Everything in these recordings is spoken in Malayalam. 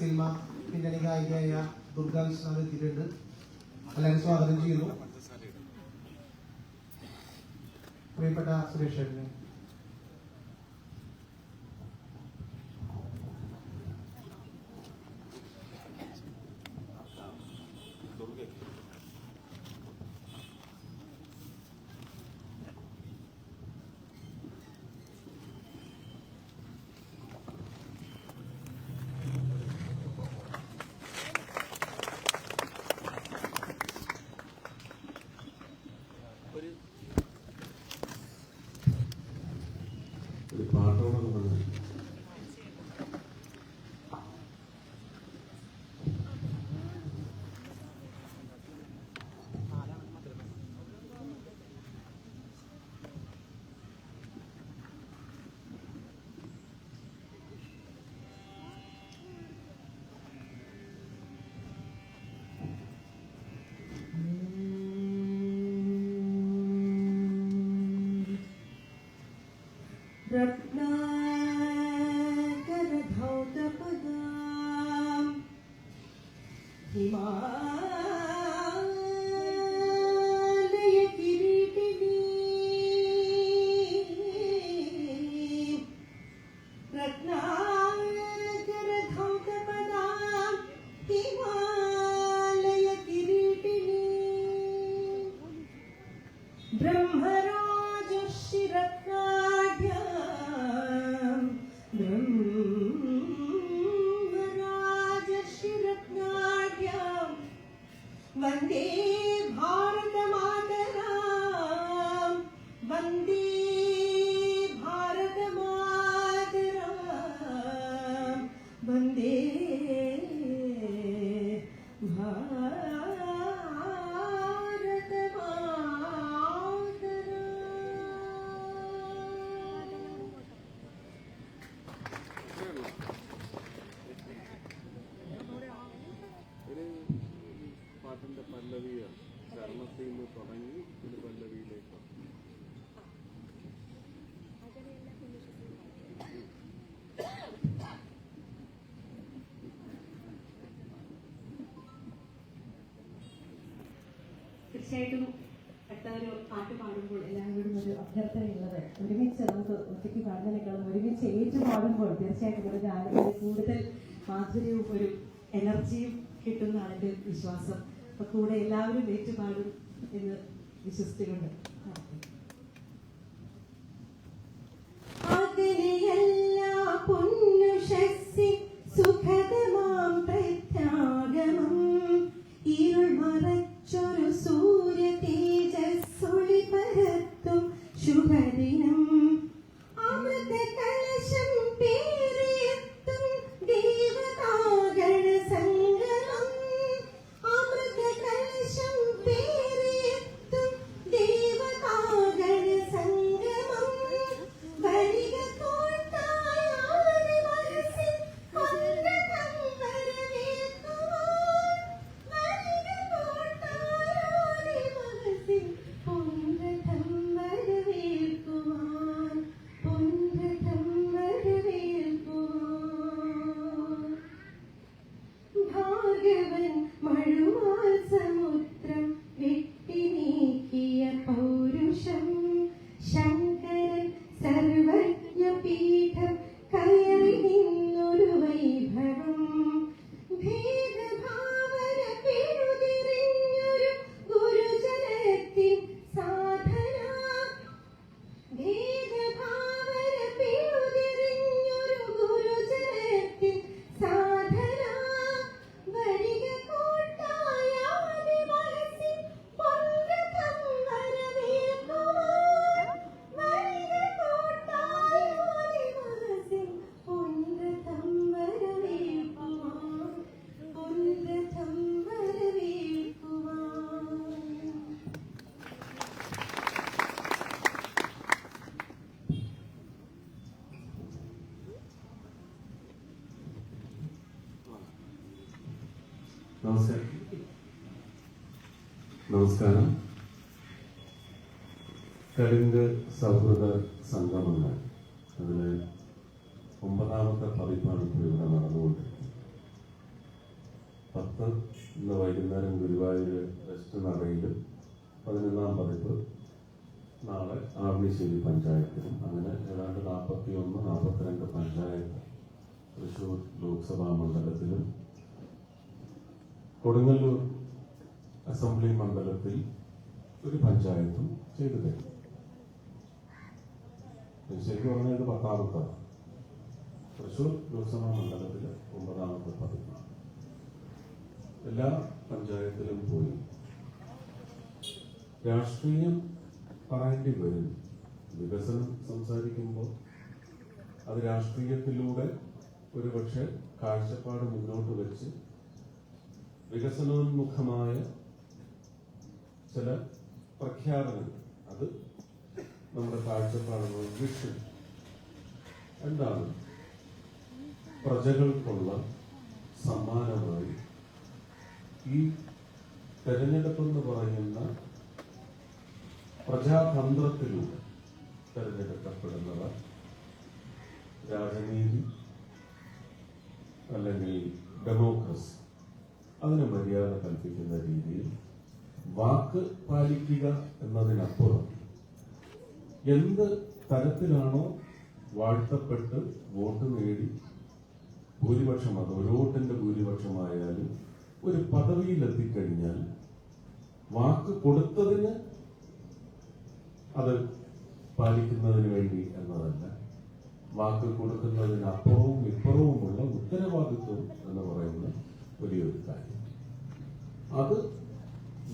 സിനിമ പിന്നണി ഗായികയായ ദുർഗാ വിശ്വനാഥ് എത്തിയിട്ടുണ്ട്. എല്ലാവരും സ്വാഗതം ചെയ്യുന്നു. പ്രിയപ്പെട്ട സുരേഷ് തീർച്ചയായിട്ടും പെട്ടൊരു പാട്ട് പാടുമ്പോൾ എല്ലാവരോടും ഒരു അഭ്യർത്ഥനയുള്ളത് ഒരുമിച്ച് നമുക്ക് ഒറ്റയ്ക്ക് പാടുന്നതിനേക്കാളും ഒരുമിച്ച് ഏറ്റു പാടുമ്പോൾ തീർച്ചയായിട്ടും ഒരു ഗാനത്തിന് കൂടുതൽ മാധുര്യവും ഒരു എനർജിയും കിട്ടുന്നതാണ് എന്റെ വിശ്വാസം. അപ്പം കൂടെ എല്ലാവരും ഏറ്റുപാടും എന്ന് വിശ്വസിക്കുന്നുണ്ട് നമസ്കാരം. തെലുങ്ക് സൗഹൃദ സംഗമങ്ങൾ. അതിൽ ഒമ്പതാമത്തെ പതിപ്പാണ് ഇപ്പോൾ ഇവിടെ നടന്നുകൊണ്ടിരിക്കുന്നത്. പത്ത് ഇന്ന് വൈകുന്നേരം ഗുരുവായൂര് വെസ്റ്റ് നടയിലും പതിനൊന്നാം പതിപ്പ് നാളെ ആർമിശ്ശേരി പഞ്ചായത്തിലും. അങ്ങനെ ഏതാണ്ട് നാൽപ്പത്തി ഒന്ന് നാൽപ്പത്തിരണ്ട് പഞ്ചായത്ത് തൃശ്ശൂർ ലോക്സഭാ മണ്ഡലത്തിലും കൊടുങ്ങല്ലൂർ അസംബ്ലി മണ്ഡലത്തിൽ ഒരു പഞ്ചായത്തും ചെയ്തു തരും. ശരിക്കും പറഞ്ഞാൽ ഇത് പത്താമത്താണ് തൃശ്ശൂർ ലോക്സഭാ മണ്ഡലത്തിലെ ഒമ്പതാമത്തെ പതിപ്പാണ് എല്ലാ പഞ്ചായത്തിലും പോയി രാഷ്ട്രീയം പറയേണ്ടി വരും. വികസനം സംസാരിക്കുമ്പോൾ അത് രാഷ്ട്രീയത്തിലൂടെ ഒരുപക്ഷെ കാഴ്ചപ്പാട് മുന്നോട്ട് വെച്ച് വികസനോന്മുഖമായ ചില പ്രഖ്യാപനങ്ങൾ. അത് നമ്മുടെ കാഴ്ചപ്പാടുകൾ വിഷൻ എന്താണ്? പ്രജകൾക്കുള്ള സമ്മാനമായി ഈ തെരഞ്ഞെടുപ്പ് എന്ന് പറയുന്ന പ്രജാതന്ത്രത്തിലൂടെ തെരഞ്ഞെടുക്കപ്പെടുന്നവർ രാജനീതി അല്ലെങ്കിൽ ഡെമോക്രസി അതിന് മര്യാദ കൽപ്പിക്കുന്ന രീതിയിൽ വാക്ക് പാലിക്കുക എന്നതിനപ്പുറം എന്ത് തരത്തിലാണോ വാഴ്ത്തപ്പെട്ട് വോട്ട് നേടി ഭൂരിപക്ഷം അത് ഒരു വോട്ടിന്റെ ഭൂരിപക്ഷമായാലും ഒരു പദവിയിൽ എത്തിക്കഴിഞ്ഞാൽ വാക്ക് കൊടുത്തതിന് അത് പാലിക്കുന്നതിന് വേണ്ടി എന്നതല്ല. വാക്ക് കൊടുക്കുന്നതിന് അപ്പുറവും ഇപ്പുറവുമുള്ള ഉത്തരവാദിത്വം എന്ന് പറയുന്ന വലിയൊരു കാര്യം. അത്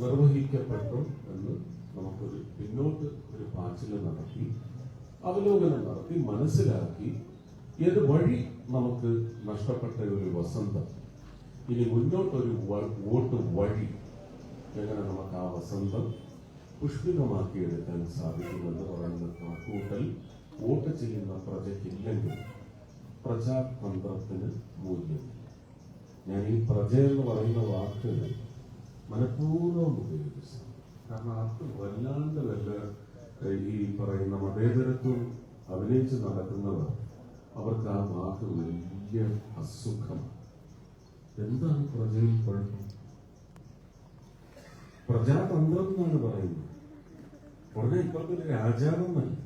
നിർവഹിക്കപ്പെട്ടു എന്ന് നമുക്കൊരു പിന്നോട്ട് ഒരു പാച്ചിൽ നടത്തി അവലോകനം നടത്തി മനസ്സിലാക്കി ഏത് വഴി നമുക്ക് നഷ്ടപ്പെട്ട ഒരു വസന്തം ഇനി മുന്നോട്ടൊരു വോട്ട് വഴി എങ്ങനെ നമുക്ക് ആ വസന്തം പുഷ്പിതമാക്കിയെടുക്കാൻ സാധിക്കുമെന്ന് പറയുന്ന കണക്കൂട്ടൽ വോട്ട് ചെയ്യുന്ന പ്രജയ്ക്കില്ലെങ്കിൽ പ്രജാതന്ത്രത്തിന് മൂല്യം. ഞാൻ ഈ പ്രജ എന്ന് പറയുന്ന വാക്ക് മനഃപൂർവം ഉപയോഗിച്ചു കാരണം അത് വല്ലാണ്ട് വല്ല ഈ പറയുന്ന മതേതരത്വം അഭിനയിച്ച് നടക്കുന്നവർ അവർക്ക് ആ വാക്ക് വലിയ അസുഖമാണ്. എന്താണ് പ്രജയിൽ കുഴപ്പം പ്രജാതന്ത്രം എന്നാണ് പറയുന്നത്. ഉടനെ ഇപ്പോഴത്തെ രാജാവെന്നല്ല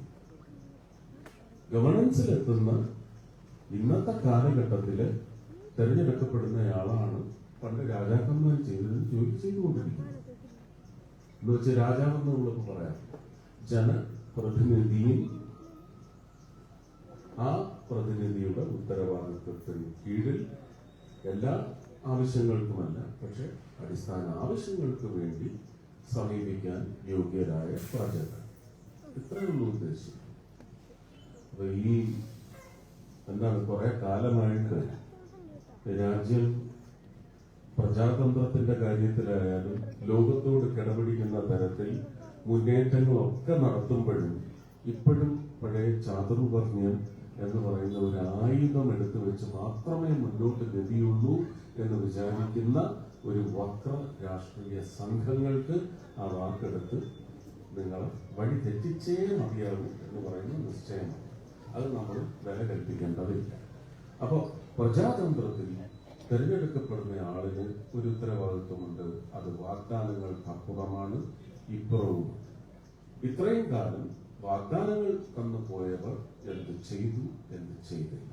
ഗവർണൻസിലെത്തുന്ന ഇന്നത്തെ കാലഘട്ടത്തിൽ തെരഞ്ഞെടുക്കപ്പെടുന്നയാളാണ് പണ്ട് രാജാക്കന്മാർ ചെയ്തത് ജോലി ചെയ്തുകൊണ്ടിരിക്കുന്നത് എന്ന് വെച്ചാൽ രാജാവെന്ന് നമുക്ക് പറയാം. ജനപ്രതിനിധിയും ആ പ്രതിനിധിയുടെ ഉത്തരവാദിത്വത്തിന് കീഴിൽ എല്ലാ ആവശ്യങ്ങൾക്കുമല്ല പക്ഷെ അടിസ്ഥാന ആവശ്യങ്ങൾക്ക് വേണ്ടി സമീപിക്കാൻ യോഗ്യരായ പ്രജകൾ. ഇത്രയുള്ള ഉദ്ദേശം. അപ്പൊ ഈ എന്താണ് കുറെ കാലമായിട്ട് രാജ്യം പ്രജാതന്ത്രത്തിന്റെ കാര്യത്തിലായാലും ലോകത്തോട് കിടപിടിക്കുന്ന തരത്തിൽ മുന്നേറ്റങ്ങളൊക്കെ നടത്തുമ്പോഴും ഇപ്പോഴും പഴയ ചാതുർവർണ്യം എന്ന് പറയുന്ന ഒരു ആയുധം എടുത്തു വെച്ച് മാത്രമേ മുന്നോട്ട് ഗതിയുള്ളൂ എന്ന് വിചാരിക്കുന്ന ഒരു വക്ര രാഷ്ട്രീയ സംഘങ്ങൾക്ക് ആ വാക്കെടുത്ത് നിങ്ങൾ വഴി തെറ്റിച്ചേ മതിയാകും എന്ന് പറയുന്ന നിശ്ചയമാണ്. അത് നമ്മൾ വില കൽപ്പിക്കേണ്ടതില്ല. അപ്പോൾ പ്രജാതന്ത്രത്തിൽ തിരഞ്ഞെടുക്കപ്പെടുന്ന ആളിന് ഒരു ഉത്തരവാദിത്വമുണ്ട്. അത് വാഗ്ദാനങ്ങൾക്കപ്പുറമാണ് ഇപ്പുറവും ഇത്രയും കാലം വാഗ്ദാനങ്ങൾ തന്നു പോയവർ എന്ത് ചെയ്തു എന്ത് ചെയ്തില്ല.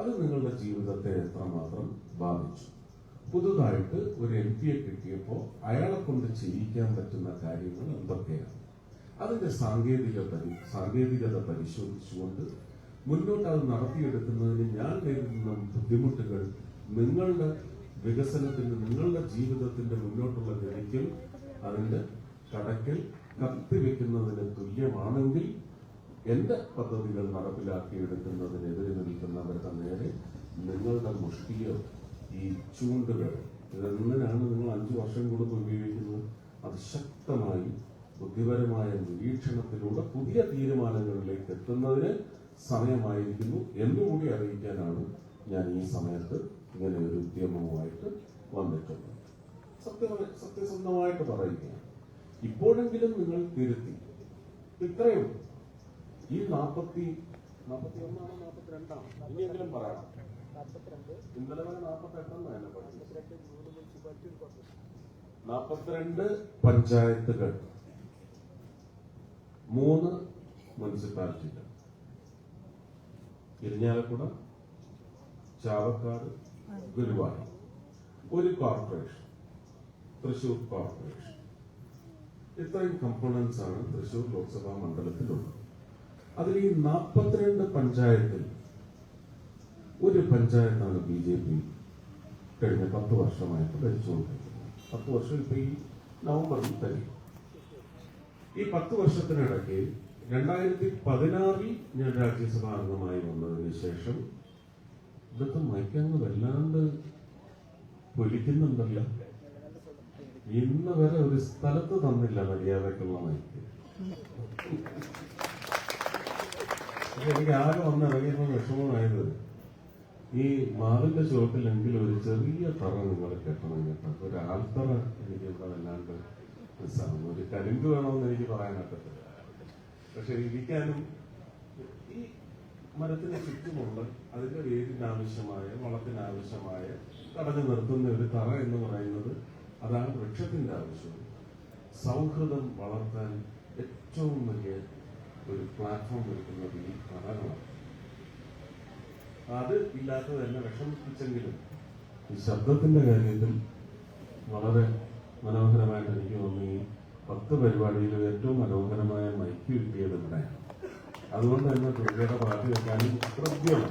അത് നിങ്ങളുടെ ജീവിതത്തെ എത്രമാത്രം ബാധിച്ചു. പുതുതായിട്ട് ഒരു എം പിയെ കിട്ടിയപ്പോൾ അയാളെ കൊണ്ട് ചെയ്യിക്കാൻ പറ്റുന്ന കാര്യങ്ങൾ എന്തൊക്കെയാണ്? അതിന്റെ സാങ്കേതിക സാങ്കേതികത പരിശോധിച്ചുകൊണ്ട് മുന്നോട്ട് അത് നടത്തിയെടുക്കുന്നതിന് ഞാൻ നേരിടുന്ന ബുദ്ധിമുട്ടുകൾ നിങ്ങളുടെ വികസനത്തിന് നിങ്ങളുടെ ജീവിതത്തിന്റെ മുന്നോട്ടുള്ള ഗതിക്കും അതിന്റെ കടക്കൽ കത്തിവെക്കുന്നതിന് തുല്യമാണെങ്കിൽ എന്റെ പദ്ധതികൾ നടപ്പിലാക്കിയെടുക്കുന്നതിനെതിരെ നിൽക്കുന്നവരുടെ നേരെ നിങ്ങളുടെ മുഷ്ടിയോ ഈ ചൂണ്ടുകൾ ഇതെങ്ങനെയാണ് നിങ്ങൾ അഞ്ചു വർഷം കൂടുതൽ ഉപയോഗിക്കുന്നത്? അത് ശക്തമായി ബുദ്ധിപരമായ നിരീക്ഷണത്തിലൂടെ പുതിയ തീരുമാനങ്ങളിലേക്ക് എത്തുന്നതിന് സമയമായിരിക്കുന്നു എന്നുകൂടി അറിയിക്കാനാണ് ഞാൻ ഈ സമയത്ത് ഇങ്ങനെ ഒരു ഉദ്യമവുമായിട്ട് വന്നിട്ടുണ്ട്. സത്യമായി സത്യസന്ധമായിട്ട് പറയുകയാണ്. ഇപ്പോഴെങ്കിലും നിങ്ങൾ തിരുത്തി. ഇത്രയും ഈ നാൽപ്പത്തി നാൽപ്പത്തി ഒന്നാണോ നാൽപ്പത്തി രണ്ടാണോ ഇനിയെങ്കിലും പറയാം ഇന്നലെ വരെ നാൽപ്പത്തെട്ടെന്ന് തന്നെ നാൽപ്പത്തിരണ്ട് പഞ്ചായത്തുകൾ. മൂന്ന് മുനിസിപ്പാലിറ്റികൾ. ഇരിഞ്ഞാലക്കുട ചാവക്കാട് ഗുരുവായൂർ ഒരു കോർപ്പറേഷൻ തൃശൂർ കോർപ്പറേഷൻ ഇത്രയും കമ്പോണൻസ് ആണ് തൃശൂർ ലോക്സഭാ മണ്ഡലത്തിലുള്ളത്. അതിൽ ഈ നാൽപ്പത്തിരണ്ട് പഞ്ചായത്തിൽ ഒരു പഞ്ചായത്താണ് ബി ജെ പി കഴിഞ്ഞ പത്ത് വർഷമായിട്ട് ഭരിച്ചുകൊണ്ടിരിക്കുന്നത്. പത്ത് വർഷം ഇപ്പൊ ഈ നവംബറിൽ തന്നെ. ഈ പത്ത് വർഷത്തിനിടയ്ക്ക് രണ്ടായിരത്തി പതിനാറിൽ ഞാൻ രാജ്യസഭാ അംഗമായി വന്നതിന് ശേഷം ഇതൊക്കെ മയക്കങ്ങ് വല്ലാണ്ട് പൊലിക്കുന്നുണ്ടല്ല. ഇന്ന് വരെ ഒരു സ്ഥലത്ത് തന്നില്ല മര്യാദക്കുള്ള മൈക്ക് എനിക്ക് ആരും ആകെ വന്നിറങ്ങിയപ്പോ വിഷമമായത് ഈ മാറിന്റെ ചുവട്ടിലെങ്കിലും ഒരു ചെറിയ തറ നിങ്ങൾ കെട്ടണം കേട്ടോ. ഒരു ആൽത്തറ എനിക്ക് വല്ലാണ്ട് മിസ്സാകുന്നു ഒരു കരിമ്പ് വേണമെന്ന് എനിക്ക് പറയാൻ പറ്റത്തില്ല. പക്ഷെ ഇരിക്കാനും മരത്തിന് ചുറ്റുമുള്ള അതിന്റെ വേരിനാവശ്യമായ വളത്തിനാവശ്യമായ തടഞ്ഞു നിർത്തുന്ന ഒരു തറ എന്ന് പറയുന്നത് അതാണ് വൃക്ഷത്തിന്റെ ആവശ്യം. സൗഹൃദം വളർത്താൻ ഏറ്റവും വലിയ ഒരു പ്ലാറ്റ്ഫോം ഒരുക്കുന്നത് ഈ തറകളാണ്. അത് ഇല്ലാത്തത് തന്നെ വിഷമിപ്പിച്ചെങ്കിലും ഈ ശബ്ദത്തിന്റെ കാര്യത്തിൽ വളരെ മനോഹരമായിട്ട് എനിക്ക് തോന്നി പത്ത് പരിപാടിയിൽ ഏറ്റവും മനോഹരമായ മൈക്ക് കിട്ടിയത് ഇവിടെയാണ്. അതുകൊണ്ട് തന്നെ ദുർഗയുടെ പാർട്ടി വെക്കാനും കൃത്യമാണ്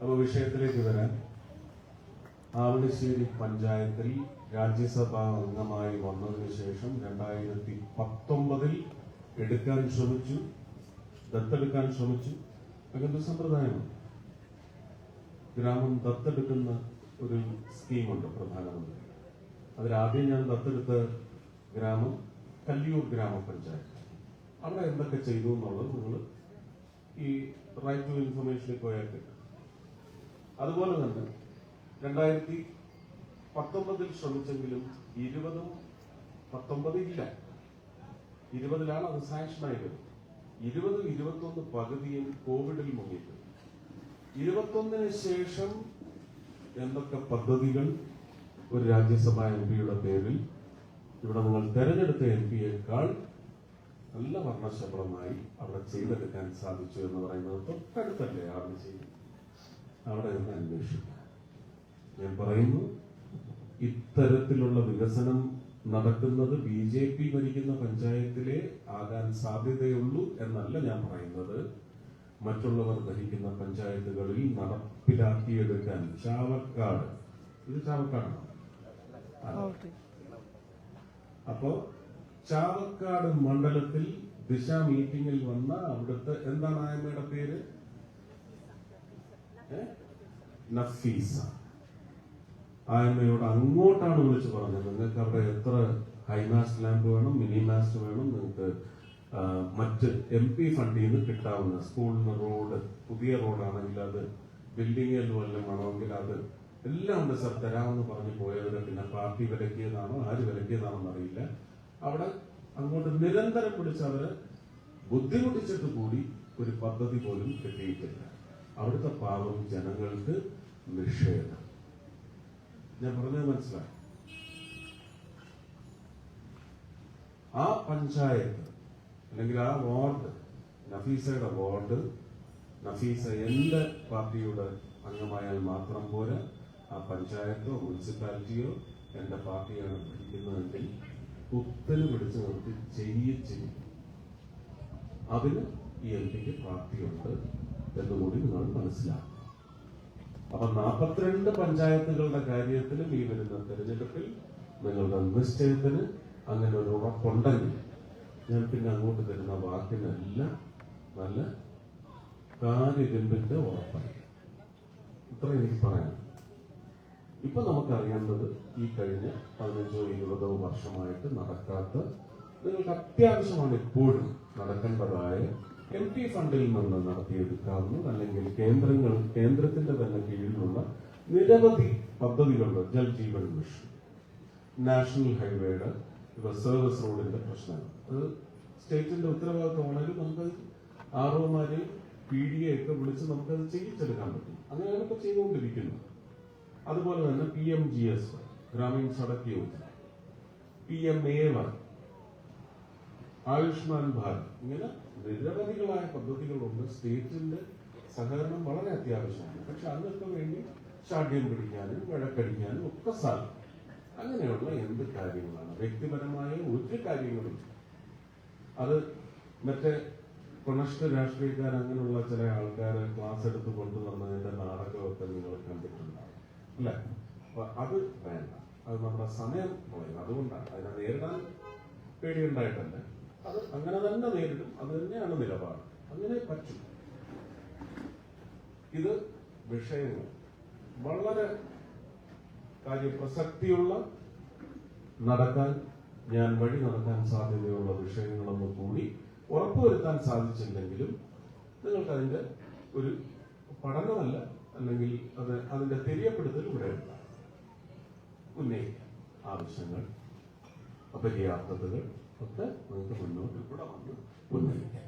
അപ്പൊ വിഷയത്തിലേക്ക് വരാൻ ആവണശ്ശേരി പഞ്ചായത്തിൽ രാജ്യസഭാ അംഗമായി വന്നതിന് ശേഷം രണ്ടായിരത്തി പത്തൊമ്പതിൽ എടുക്കാൻ ശ്രമിച്ചു ദത്തെടുക്കാൻ ശ്രമിച്ചു. അങ്ങനത്തെ സമ്പ്രദായമാണ് ഗ്രാമം ദത്തെടുക്കുന്ന ഒരു സ്കീമുണ്ട് പ്രധാനമന്ത്രി. അതിലാദ്യം ഞാൻ ദത്തെടുത്ത ഗ്രാമം കല്ലിയൂർ ഗ്രാമപഞ്ചായത്ത്. അവിടെ എന്തൊക്കെ ചെയ്തു എന്നുള്ളത് നിങ്ങൾ ഈ റൈറ്റ് ടു ഇൻഫർമേഷനിൽ പോയാൽ കിട്ടും. അതുപോലെ തന്നെ രണ്ടായിരത്തി പത്തൊമ്പതിൽ ശ്രമിച്ചെങ്കിലും ഇരുപതും പത്തൊമ്പത് ഇല്ല. ഇരുപതിലാണ് അത് സാങ്ഷനായി വരുന്നത്. ഇരുപതും ഇരുപത്തൊന്ന് പകുതിയും കോവിഡിൽ മുങ്ങിയിട്ട് ഇരുപത്തൊന്നിന് ശേഷം എന്തൊക്കെ പദ്ധതികൾ ഒരു രാജ്യസഭാ എം പിയുടെ പേരിൽ ഇവിടെ നിങ്ങൾ തെരഞ്ഞെടുത്ത എം പിയേക്കാൾ നല്ല വർണശബളമായി അവിടെ ചെയ്തെടുക്കാൻ സാധിച്ചു എന്ന് പറയുന്നത് തൊട്ടടുത്തല്ലേ അവിടെ ചെയ്തു അവിടെ നിന്ന് അന്വേഷിക്കാം ഞാൻ പറയുന്നു ഇത്തരത്തിലുള്ള വികസനം നടക്കുന്നത് ബി ജെ പി ഭരിക്കുന്ന പഞ്ചായത്തിലെ ആകാൻ സാധ്യതയുള്ളൂ എന്നല്ല ഞാൻ പറയുന്നത്. മറ്റുള്ളവർ ഭരിക്കുന്ന പഞ്ചായത്തുകളിൽ നടപ്പിലാക്കിയെടുക്കാൻ ചാവക്കാട് ഇത് ചാവക്കാടാണ്. അപ്പോ ചാവക്കാട് മണ്ഡലത്തിൽ ദിശ മീറ്റിംഗിൽ വന്ന അവിടുത്തെ എന്താണ് ആയമ്മയുടെ പേര്? നഫീസ. ആയമ്മയോട് അങ്ങോട്ടാണ് വിളിച്ചു പറഞ്ഞത്. നിങ്ങൾക്ക് അവിടെ എത്ര ഹൈമാസ്റ്റ് ലാമ്പ് വേണം മിനി മാസ്റ്റ് വേണം നിങ്ങൾക്ക് മറ്റ് എം പി ഫണ്ടിൽ നിന്ന് കിട്ടാവുന്ന സ്കൂളിൽ നിന്ന് റോഡ് പുതിയ റോഡാണെങ്കിൽ അത് ബിൽഡിങ്ങിൽ വല്ലതും വേണമെങ്കിൽ അത് എല്ലാം ഉണ്ട് സർ തരാമെന്ന് പറഞ്ഞു പോയവരെ പിന്നെ പാർട്ടി വിലക്കിയതാണോ ആര് വിലക്കിയതാണോ അറിയില്ല. അവിടെ അങ്ങോട്ട് നിരന്തരം പിടിച്ച് അവർ ബുദ്ധിമുട്ടിച്ചിട്ട് കൂടി ഒരു പദ്ധതി പോലും കിട്ടിയിട്ടില്ല. അവിടുത്തെ പാവം ജനങ്ങൾക്ക് നിഷേധം. ഞാൻ പറഞ്ഞത് മനസ്സിലായി. ആ പഞ്ചായത്ത് അല്ലെങ്കിൽ ആ വാർഡ് നഫീസയുടെ വാർഡ് നഫീസ എന്റെ പാർട്ടിയുടെ അംഗമായാൽ മാത്രം പോരാ ആ പഞ്ചായത്തോ മുനിസിപ്പാലിറ്റിയോ എന്റെ പാർട്ടിയാണ് ഭരിക്കുന്നതെങ്കിൽ കുത്തന് നമുക്ക് നിർത്തി ചെയ്യും അതിന് ഈ എം പിക്ക് പ്രാപ്തിയുണ്ട് എന്നുകൂടി നിങ്ങൾ മനസ്സിലാക്കും അപ്പൊ നാൽപ്പത്തിരണ്ട് പഞ്ചായത്തുകളുടെ കാര്യത്തിലും ഈ വരുന്ന തെരഞ്ഞെടുപ്പിൽ നിങ്ങളുടെ നിശ്ചയത്തിന് അങ്ങനെ ഒരു ഉറപ്പുണ്ടെങ്കിൽ ഞാൻ പിന്നെ അങ്ങോട്ട് തരുന്ന വാക്കിനെല്ലാം നല്ല കാര്യഗമ്പിന്റെ ഉറപ്പായി ഇത്ര എനിക്ക് പറയാം ഇപ്പൊ നമുക്കറിയേണ്ടത് ഈ കഴിഞ്ഞ പതിനഞ്ചോ ഇരുപതോ വർഷമായിട്ട് നടക്കാത്ത നിങ്ങൾക്ക് അത്യാവശ്യമാണ് ഇപ്പോഴും നടക്കേണ്ടതായ എം പി ഫണ്ടിൽ നിന്ന് നടത്തിയെടുക്കാവുന്ന അല്ലെങ്കിൽ കേന്ദ്രങ്ങൾ കേന്ദ്രത്തിന്റെ തന്നെ കീഴിലുള്ള നിരവധി പദ്ധതികളുണ്ട് ജൽ ജീവൻ മിഷൻ. നാഷണൽ ഹൈവേയുടെ റിസർവസ് സർവീസ് റോഡിന്റെ പ്രശ്നം അത് സ്റ്റേറ്റിന്റെ ഉത്തരവാദിത്തമാണെങ്കിൽ നമുക്ക് ആർഒമാരെയും പി ഡി എ ഒക്കെ വിളിച്ച് നമുക്കത് ചെയ്യിച്ചെടുക്കാൻ പറ്റും. അങ്ങനെയാണ് ഇപ്പൊ ചെയ്തുകൊണ്ടിരിക്കുന്നത്. അതുപോലെ തന്നെ P M G S Gramin Sadak Yojana. P M A Y Ayushman Bharat. ഇങ്ങനെ നിരവധികളായ പദ്ധതികളുണ്ട്. സ്റ്റേറ്റിന്റെ സഹകരണം വളരെ അത്യാവശ്യമാണ്. പക്ഷെ അതിനൊക്കെ വേണ്ടി ഷാഠ്യം പിടിക്കാനും വഴക്കടിക്കാനും ഒക്കെ സാധിക്കും. അങ്ങനെയുള്ള എന്ത് കാര്യങ്ങളാണ്? വ്യക്തിപരമായ ഒരു കാര്യങ്ങളും അത് മറ്റേ പ്രണഷ്ട രാഷ്ട്രീയക്കാർ അങ്ങനെയുള്ള ചില ആൾക്കാർ ക്ലാസ് എടുത്ത് കൊണ്ടുവന്നതിന്റെ നാടകമൊക്കെ നിങ്ങൾ കണ്ടിട്ടുണ്ടാവും അല്ലെ? അപ്പൊ അത് വേണ്ട. അത് നമ്മുടെ സമയം പോയത് അതുകൊണ്ടാണ്. അതിനെ നേരിടാൻ പേടിയുണ്ടായിട്ടല്ല. അത് അങ്ങനെ തന്നെ നേരിടും. അത് തന്നെയാണ് നിലപാട്. അങ്ങനെ പറ്റും. ഇത് വിഷയങ്ങൾ. വളരെ കാര്യപ്രസക്തിയുള്ള നടക്കാൻ ഞാൻ വഴി നടക്കാൻ സാധ്യതയുള്ള വിഷയങ്ങളൊന്ന് കൂടി ഉറപ്പുവരുത്താൻ സാധിച്ചില്ലെങ്കിലും നിങ്ങൾക്ക് അതിന്റെ ഒരു പഠനമല്ല അല്ലെങ്കിൽ അത് അതിന്റെ തെരിയപ്പെടുത്തൽ ഇവിടെ ഉണ്ടാകും ഉന്നയിക്കാം. ആവശ്യങ്ങൾ അപര്യാപ്തതകൾ ഒക്കെ നമുക്ക് മുന്നോട്ട് കൂടെ വന്ന് ഉന്നയിക്കാം.